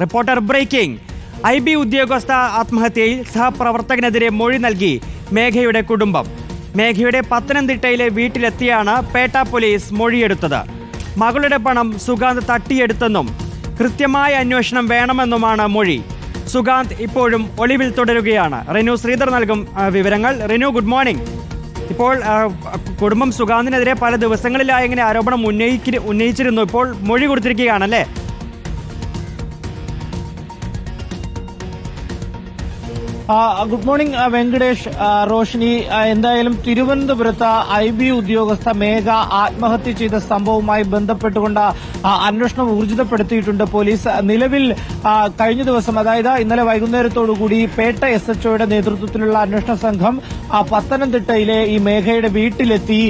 Reporter breaking. I B ഉദ്യോഗസ്ഥ ആത്മഹത്യയിൽ സഹപ്രവർത്തകനെതിരെ മൊഴി നൽകി മേഘയുടെ കുടുംബം. മേഘയുടെ പത്തനംതിട്ടയിലെ വീട്ടിലെത്തിയാണ് പേട്ട പോലീസ് മൊഴിയെടുത്തത്. മകളുടെ പണം സുഗാന്ത് തട്ടിയെടുത്തെന്നും കൃത്യമായ അന്വേഷണം വേണമെന്നുമാണ് മൊഴി. സുഗാന്ത് ഇപ്പോഴും ഒളിവിൽ തുടരുകയാണ്. റിനു ശ്രീധർ നൽകും വിവരങ്ങൾ. റിനു ഗുഡ് മോർണിംഗ് ഇപ്പോൾ കുടുംബം സുഗാന്തിനെതിരെ പല ദിവസങ്ങളിലായി ഇങ്ങനെ ആരോപണം ഉന്നയിക്കി ഉന്നയിച്ചിരുന്നു. ഇപ്പോൾ മൊഴി കൊടുത്തിരിക്കുകയാണല്ലേ? Good morning Venkatesh Roshini. എന്തായാലും തിരുവനന്തപുരത്ത് ഐ ബി ഉദ്യോഗസ്ഥ മേഘ ആത്മഹത്യ ചെയ്ത സംഭവവുമായി ബന്ധപ്പെട്ടുകൊണ്ട് അന്വേഷണം ഊർജിതപ്പെടുത്തിയിട്ടുണ്ട് പോലീസ്. നിലവിൽ കഴിഞ്ഞ ദിവസം അതായത് ഇന്നലെ വൈകുന്നേരത്തോടുകൂടി പേട്ട എസ് എച്ച്ഒയുടെ നേതൃത്വത്തിലുള്ള അന്വേഷണ സംഘം പത്തനംതിട്ടയിലെ ഈ മേഘയുടെ വീട്ടിലെത്തി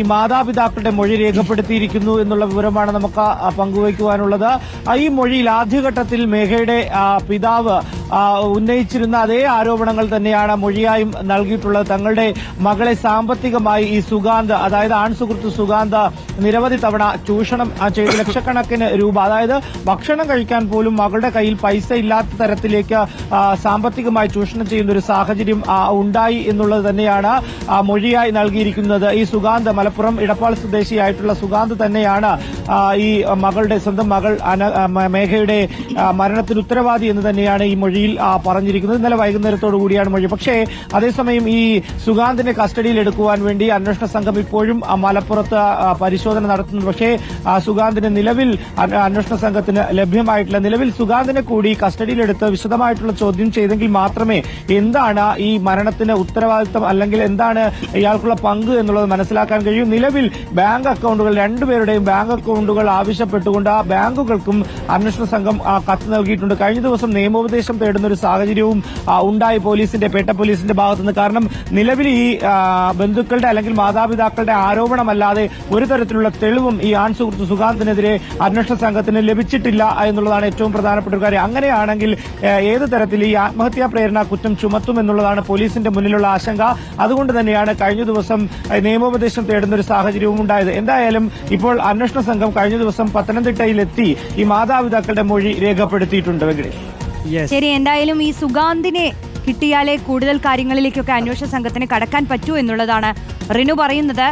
ഈ മാതാപിതാക്കളുടെ മൊഴി രേഖപ്പെടുത്തിയിരിക്കുന്നു എന്നുള്ള വിവരമാണ് നമുക്ക് പങ്കുവയ്ക്കുവാനുള്ളത്. ഈ മൊഴിയിൽ ആദ്യഘട്ടത്തിൽ മേഘയുടെ പിതാവ് ഉന്നയിച്ചിരുന്ന അതേ ആരോപണങ്ങൾ തന്നെയാണ് മൊഴിയായും നൽകിയിട്ടുള്ളത്. തങ്ങളുടെ മകളെ സാമ്പത്തികമായി ഈ സുഗാന്ത് അതായത് ആൺ സുഹൃത്ത് സുഗാന്ത് നിരവധി തവണ ചൂഷണം ചെയ്ത്. ലക്ഷക്കണക്കിന് രൂപ അതായത് ഭക്ഷണം കഴിക്കാൻ പോലും മകളുടെ കയ്യിൽ പൈസ ഇല്ലാത്ത തരത്തിലേക്ക് സാമ്പത്തികമായി ചൂഷണം ചെയ്യുന്ന ഒരു സാഹചര്യം ഉണ്ടായി എന്നുള്ളത് തന്നെയാണ് മൊഴിയായി നൽകിയിരിക്കുന്നത്. ഈ സുഗാന്ത് മലപ്പുറം ഇടപ്പാൾ സ്വദേശിയായിട്ടുള്ള സുഗാന്ത് തന്നെയാണ് ഈ മകളുടെ സ്വന്തം മകൾ മേഘയുടെ മരണത്തിന് ഉത്തരവാദി എന്ന് തന്നെയാണ് ഈ മൊഴിയിൽ ആ, പറഞ്ഞിരിക്കുന്നത്. ഇന്നലെ വൈകുന്നേരത്തോടു കൂടിയാണ് മൊഴി. പക്ഷേ അതേസമയം ഈ സുഗാന്തിനെ കസ്റ്റഡിയിൽ എടുക്കുവാൻ വേണ്ടി അന്വേഷണ സംഘം ഇപ്പോഴും മലപ്പുറത്ത് പരിശോധന നടത്തുന്നു പക്ഷേ സുഗാന്തിന് നിലവിൽ അന്വേഷണ സംഘത്തിന് ലഭ്യമായിട്ടില്ല നിലവിൽ സുഗാന്തിനെ കൂടി കസ്റ്റഡിയിലെടുത്ത് വിശദമായിട്ടുള്ള ചോദ്യം ചെയ്തെങ്കിൽ മാത്രമേ എന്താണ് ഈ മരണത്തിന് ഉത്തരവാദിത്തം അല്ലെങ്കിൽ എന്താണ് ഇയാൾക്കുള്ള പങ്ക് എന്നുള്ളത് മനസ്സിലാക്കാൻ കഴിയും. നിലവിൽ ബാങ്ക് അക്കൌണ്ടുകൾ രണ്ടുപേരുടെയും ബാങ്ക് അക്കൌണ്ടുകൾ ആവശ്യപ്പെട്ടുകൊണ്ട് ആ ബാങ്കുകൾക്കും അന്വേഷണ സംഘം കത്ത് നൽകിയിട്ടുണ്ട്. കഴിഞ്ഞ ദിവസം നിയമോപദേശം തേടുന്ന ഒരു സാഹചര്യവും ഉണ്ടായി പോലീസിന്റെ പേട്ട പോലീസിന്റെ ഭാഗത്തുനിന്ന്. കാരണം നിലവിൽ ഈ ബന്ധുക്കളുടെ അല്ലെങ്കിൽ മാതാപിതാക്കളുടെ ആരോപണമല്ലാതെ ഒരു തരത്തിലുള്ള തെളിവും ഈ ആൺ സുഹൃത്ത് സുഖാന്തിനെതിരെ അന്വേഷണ സംഘത്തിന് ലഭിച്ചിട്ടില്ല എന്നുള്ളതാണ് ഏറ്റവും പ്രധാനപ്പെട്ട ഒരു കാര്യം. അങ്ങനെയാണെങ്കിൽ ഏത് തരത്തിൽ ഈ ആത്മഹത്യാ പ്രേരണ കുറ്റം ചുമത്തും എന്നുള്ളതാണ് പോലീസിന്റെ മുന്നിലുള്ള ആശങ്ക. അതുകൊണ്ട് തന്നെയാണ് കഴിഞ്ഞ ദിവസം നിയമോപദേശം തേടുന്ന ഒരു സാഹചര്യവും ഉണ്ടായത്. എന്തായാലും ഇപ്പോൾ അന്വേഷണ സംഘം കഴിഞ്ഞ ദിവസം പത്തനംതിട്ടയിലെത്തി ഈ മാതാപിതാക്കളുടെ മൊഴി രേഖപ്പെടുത്തിയിട്ടുണ്ട് വെങ്കടേഷ്. ശരി എന്തായാലും ഈ സുഗാന്തിനെ കിട്ടിയാലേ കൂടുതൽ കാര്യങ്ങളിലേക്കൊക്കെ അന്വേഷണ സംഘത്തിന് കടക്കാൻ പറ്റൂ എന്നുള്ളതാണ് റിനു പറയുന്നത്.